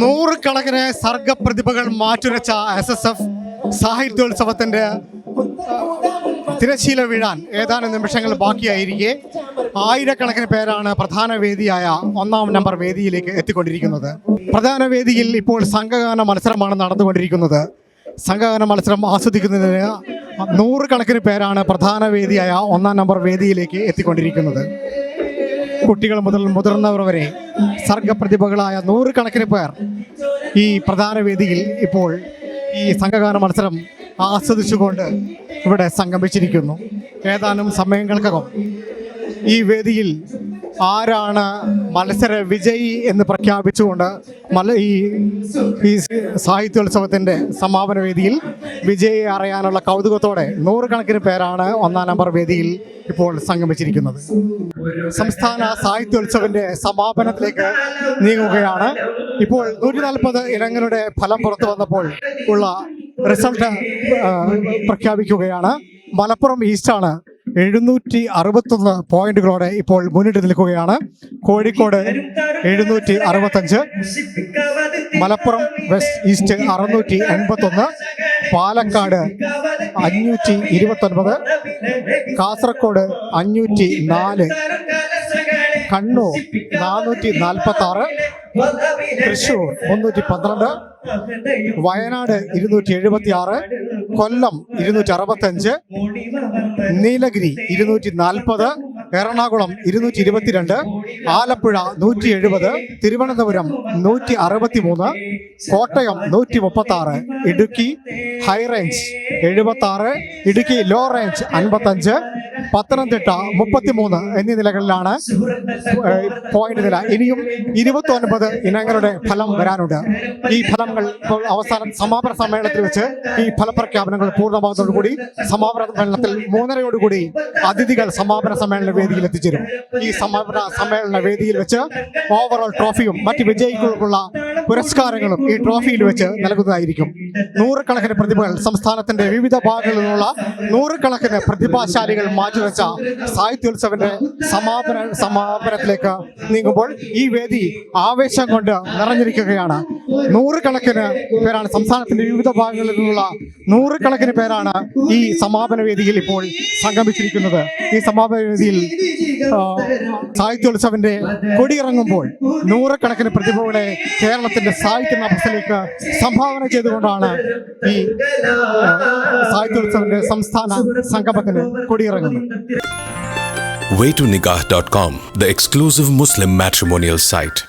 നൂറുകണക്കിന് സർഗപ്രതിഭകൾ മാറ്റുരച്ച എസ് എസ് എഫ് സാഹിത്യോത്സവത്തിന്റെ തിരശീല വീഴാൻ ഏതാനും നിമിഷങ്ങൾ ബാക്കിയായിരിക്കെ. ആയിരക്കണക്കിന് പേരാണ് പ്രധാന വേദിയായ ഒന്നാം നമ്പർ വേദിയിലേക്ക് എത്തിക്കൊണ്ടിരിക്കുന്നത്. പ്രധാന വേദിയിൽ ഇപ്പോൾ സംഘഗാന മത്സരമാണ് നടന്നുകൊണ്ടിരിക്കുന്നത്. സംഘഗാന മത്സരം ആസ്വദിക്കുന്നതിന് നൂറുകണക്കിന് പേരാണ് പ്രധാന വേദിയായ ഒന്നാം നമ്പർ വേദിയിലേക്ക് എത്തിക്കൊണ്ടിരിക്കുന്നത്. കുട്ടികൾ മുതൽ മുതിർന്നവർ വരെ സർഗപ്രതിഭകളായ നൂറുകണക്കിന് പേർ ഈ പ്രധാന വേദിയിൽ ഇപ്പോൾ ഈ സംഘഗാന മത്സരം ആസ്വദിച്ചുകൊണ്ട് ഇവിടെ സംഗമിച്ചിരിക്കുന്നു. ഏതാനും സമയങ്ങൾക്കകം ഈ വേദിയിൽ ആരാണ് മത്സര വിജയി എന്ന് പ്രഖ്യാപിച്ചുകൊണ്ട് മല ഈ ഈ സാഹിത്യോത്സവത്തിന്റെ സമാപന വേദിയിൽ വിജയി അറിയാനുള്ള കൗതുകത്തോടെ നൂറുകണക്കിന് പേരാണ് ഒന്നാം നമ്പർ വേദിയിൽ ഇപ്പോൾ സംഗമിച്ചിരിക്കുന്നത്. സംസ്ഥാന സാഹിത്യോത്സവത്തിന്റെ സമാപനത്തിലേക്ക് നീങ്ങുകയാണ്. ഇപ്പോൾ നൂറ്റി നാൽപ്പത് ഇനങ്ങളുടെ ഫലം പുറത്തു വന്നപ്പോൾ ഉള്ള റിസൾട്ട് പ്രഖ്യാപിക്കുകയാണ്. മലപ്പുറം ഈസ്റ്റാണ് എഴുന്നൂറ്റി അറുപത്തൊന്ന് പോയിന്റുകളോടെ ഇപ്പോൾ മുന്നിട്ട് നിൽക്കുകയാണ്. കോഴിക്കോട് എഴുന്നൂറ്റി അറുപത്തഞ്ച് മലപ്പുറം വെസ്റ്റ് ഈസ്റ്റ് അറുന്നൂറ്റി എൺപത്തൊന്ന് പാലക്കാട് അഞ്ഞൂറ്റി ഇരുപത്തൊൻപത് കാസർഗോഡ് അഞ്ഞൂറ്റി നാല് കണ്ണൂർ നാനൂറ്റി നാൽപ്പത്തി ആറ് തൃശൂർ മുന്നൂറ്റി പന്ത്രണ്ട് വയനാട് ഇരുന്നൂറ്റി എഴുപത്തി ആറ് കൊല്ലം ഇരുന്നൂറ്റി അറുപത്തഞ്ച് നീലഗിരി ഇരുന്നൂറ്റി നാൽപ്പത് എറണാകുളം ഇരുന്നൂറ്റി ഇരുപത്തിരണ്ട് ആലപ്പുഴ നൂറ്റി എഴുപത് തിരുവനന്തപുരം നൂറ്റി അറുപത്തി മൂന്ന് കോട്ടയം നൂറ്റി മുപ്പത്തി ആറ് ഇടുക്കി ഹൈ റേഞ്ച് എഴുപത്തി ആറ് ഇടുക്കി ലോ റേഞ്ച് അൻപത്തഞ്ച് പത്തനംതിട്ട മുപ്പത്തിമൂന്ന് എന്നീ നിലകളിലാണ് പോയിന്റ് നില. ഇനിയും ഇരുപത്തി ഒൻപത് ഇനങ്ങളുടെ ഫലം വരാനുണ്ട്. ഈ ഫലങ്ങൾ ഇപ്പോൾ അവസാനം സമാപന സമ്മേളനത്തിൽ വെച്ച് ഈ ഫലപ്രഖ്യാപനങ്ങൾ പൂർണമാകുന്നതോടുകൂടി സമാപന സമ്മേളനത്തിൽ മൂന്നരയോടുകൂടി അതിഥികൾ സമാപന സമ്മേളന വേദിയിൽ എത്തിച്ചേരും. ഈ സമാപന സമ്മേളന വേദിയിൽ വെച്ച് ഓവറോൾ ട്രോഫിയും മറ്റ് വിജയികൾക്കുള്ള പുരസ്കാരങ്ങളും ഈ ട്രോഫിയിൽ വെച്ച് നൽകുന്നതായിരിക്കും. നൂറുകണക്കിന് പ്രതിഭകൾ സംസ്ഥാനത്തിന്റെ വിവിധ ഭാഗങ്ങളിൽ നിന്നുള്ള നൂറുകണക്കിന് പ്രതിഭാശാലികൾ മാറ്റിവെച്ച സാഹിത്യോത്സവന്റെ സമാപന സമാപനത്തിലേക്ക് നീങ്ങുമ്പോൾ ഈ വേദി ആവേശം കൊണ്ട് നിറഞ്ഞിരിക്കുകയാണ്. നൂറുകണക്കിന് പേരാണ് സംസ്ഥാനത്തിന്റെ വിവിധ ഭാഗങ്ങളിൽ നിന്നുള്ള നൂറുകണക്കിന് പേരാണ് ഈ സമാപന വേദിയിൽ ഇപ്പോൾ സംഗമിച്ചിരിക്കുന്നത് ഈ സമാപന വേദിയിൽ സാഹിത്യോത്സവന്റെ കൊടിയിറങ്ങുമ്പോൾ നൂറുകണക്കിന് പ്രതിഭകളെ കേരളത്തിന്റെ സാഹിത്യ നഭസിലേക്ക് സംഭാവന ചെയ്തുകൊണ്ടാണ് ഈ സാഹിത്യോത്സവന്റെ സംസ്ഥാന സംഗമത്തിന് കൊടിയിറങ്ങുന്നത് waytonikah.com, the exclusive Muslim matrimonial site.